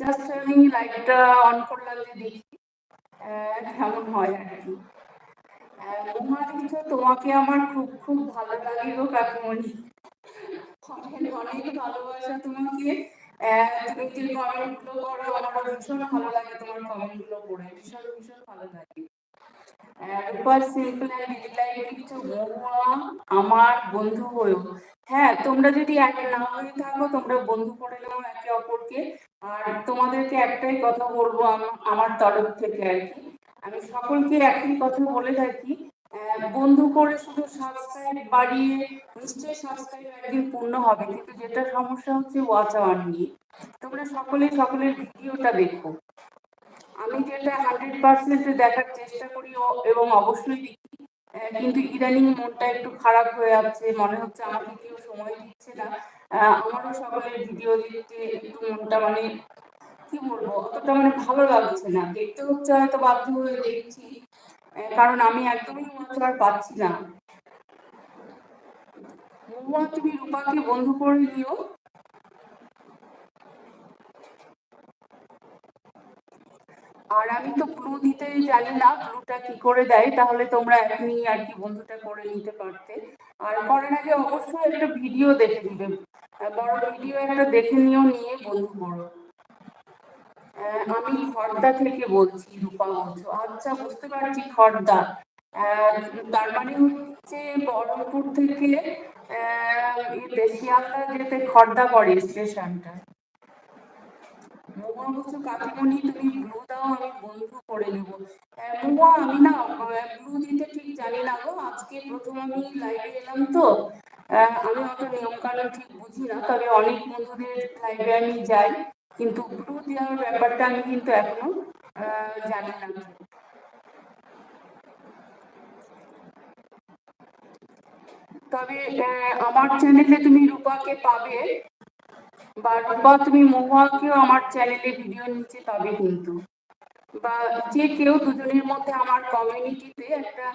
Just আমি লাইটটা on করলাম যে দেখি। কেমন হয় আর কি। আহ, মহুয়া তোমাকে আমার খুব খুব ভালো লাগে গো কাকিমণি অনেক ভালোবাসা তোমাকে। তুমি যে কমেন্ট করো আমার ভীষণ ভালো লাগে তোমার কমেন্টগুলো পড়ে ভীষণ ভীষণ ভালো লাগে। রূপার সিম্পল অ্যান্ড ডিলাইট কিছু মহুয়া আমার বন্ধু হয়েও। হ্যাঁ তোমরা যদি এক না হয়ে থাকো তোমরা বন্ধু করে নাও একে অপরকে। আর তোমাদেরকে একটাই কথা বলব আমার তরফ থেকে আর কি। আমি সকলকে একই কথা বলে থাকি বন্ধু করে শুধু সাবস্ক্রাইব বাড়িয়ে নিশ্চয়ই সাবস্ক্রাইব একদিন পূর্ণ হবে, কিন্তু যেটা সমস্যা হচ্ছে ওয়াচ আওয়ার নিয়ে। তোমরা সকলে সকলের ভিডিওটা দেখো। আমি যেটা হান্ড্রেড পার্সেন্ট দেখার চেষ্টা করি এবং অবশ্যই দেখি কিন্তু ইদানিং মনটা একটু খারাপ হয়ে যাচ্ছে, মনে হচ্ছে আমাকে কেউ সময় দিচ্ছে না। আমারও সকলের ভিডিও দেখতে একটু মনটা মানে কি বলব, অতটা মানে ভালো লাগছে না। দেখতে হচ্ছে হয়তো বাধ্য হয়ে দেখছি কারণ আমি একদমই মনে আর পাচ্ছি না। তুমি রূপাকে বন্ধু করে নিও। আর আমি তো ক্লু দিতে জানি না ক্লুটা কি করে দেয়, তাহলে তোমরা এখনই আর কি বন্ধুটা করে নিতে পারতে। আর করার আগে অবশ্যই একটা ভিডিও দেখে দিবে। বড় ভিডিও একটা দেখে নিও, নিয়ে বন্ধু করো। আমি খর্দা থেকে বলছি, রূপা বলছো। আচ্ছা বুঝতে পারছি খর্দা। তার মানে হচ্ছে বহরমপুর থেকে শিয়ালদা যেতে খর্দা পড়ে স্টেশনটা। মহুয়া বলছো, কাকিমণি, তুমি ব্লু দাও, আমি বন্ধু করে নেব। মহুয়া, আমি না ব্লু দিতে ঠিক জানি না গো। আজকে প্রথম আমি লাইভে এলাম তো। আমি অত নিয়ম কানুন ঠিক বুঝি না, তবে অনেক বন্ধুদের লাইভে আমি যাই, কিন্তু ব্লু দেওয়ার ব্যাপারটা আমি কিন্তু এখনও জানি না। তবে আমার চ্যানেলে তুমি রূপাকে পাবে, বা রূপা, তুমি মহুয়াকেও আমার চ্যানেলে ভিডিও নিচে পাবে কিন্তু। বা যে কেউ দুজনের মধ্যে আমার কমিউনিটিতে একটা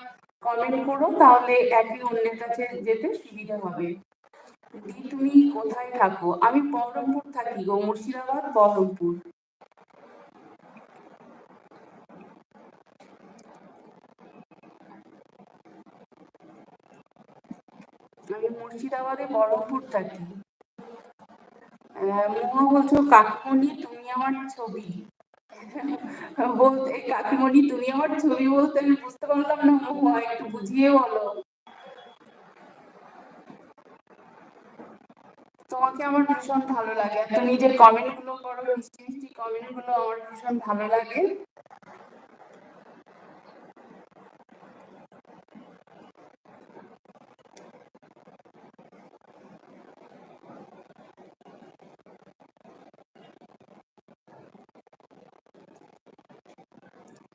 কমেন্ট করো, তাহলে একে অন্যের কাছে যেতে সুবিধা হবে। দি, তুমি কোথায় থাকো? আমি বহরমপুর থাকি গো, মুর্শিদাবাদ, বহরমপুর। আমি মুর্শিদাবাদে বহরমপুর থাকি। মহুয়া বলছো কাকিমণি, তুমি আমার ছবি। বলতে, কাকিমণি, তুমি আমার ছবি বলতে আমি বুঝতে পারলাম না মহুয়া একটু বুঝিয়ে বলো। তোমাকে আমার ভীষণ ভালো লাগে। তুমি যে কমেন্টগুলো করো মিষ্টি মিষ্টি কমেন্টগুলো আমার ভীষণ ভালো লাগে।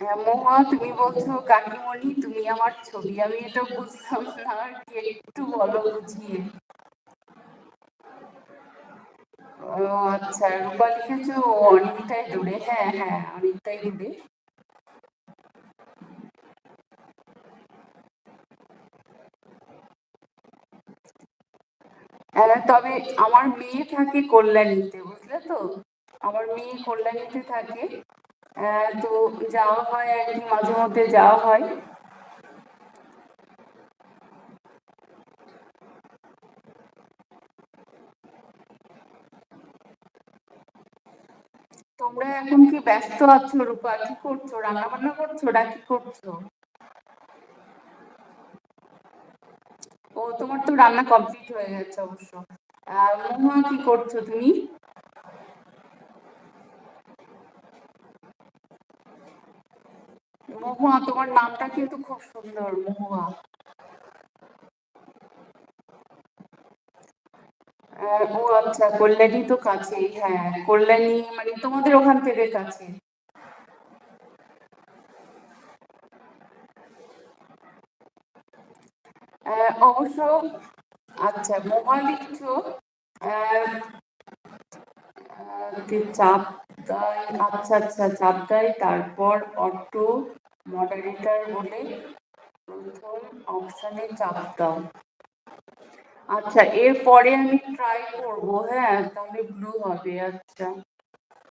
মহুয়া, তুমি বলছো কাকিমণি, তুমি আমার ছবি, আমি এটা বুঝলাম না, কি একটু বলো বুঝিয়ে। ও আচ্ছা রূপা লিখেছো? অনেকটাই দূরে হ্যাঁ হ্যাঁ অনেকটাই দূরে। তবে আমার মেয়ে থাকে কল্যাণীতে, বুঝলে তো? আমার মেয়ে কল্যাণীতে থাকে। তো যাওয়া হয় আর কি, মাঝে মধ্যে যাওয়া হয়। তোমরা এখন কি ব্যস্ত আছো রূপা? কি করছ? রান্না বান্না করছ না কি করছ? ও, তোমার তো রান্না কমপ্লিট হয়ে গেছে অবশ্য। আর মহুয়া কি করছ তুমি? মহুয়া, তোমার নামটা কিন্তু খুব সুন্দর, মহুয়া। ও আচ্ছা কল্যাণী তো কাছেই হ্যাঁ কল্যাণী মানে তোমাদের ওখান থেকে কাছে। অবশ্য আচ্ছা মহুয়া লিখছো চাপ আচ্ছা আচ্ছা চাপ তারপর অটো মডারেটর বলে প্রথম অপশনে চাপ দাও। আচ্ছা এরপরে আমি ট্রাই করব হ্যাঁ? তাহলে ব্লু হবে আচ্ছা।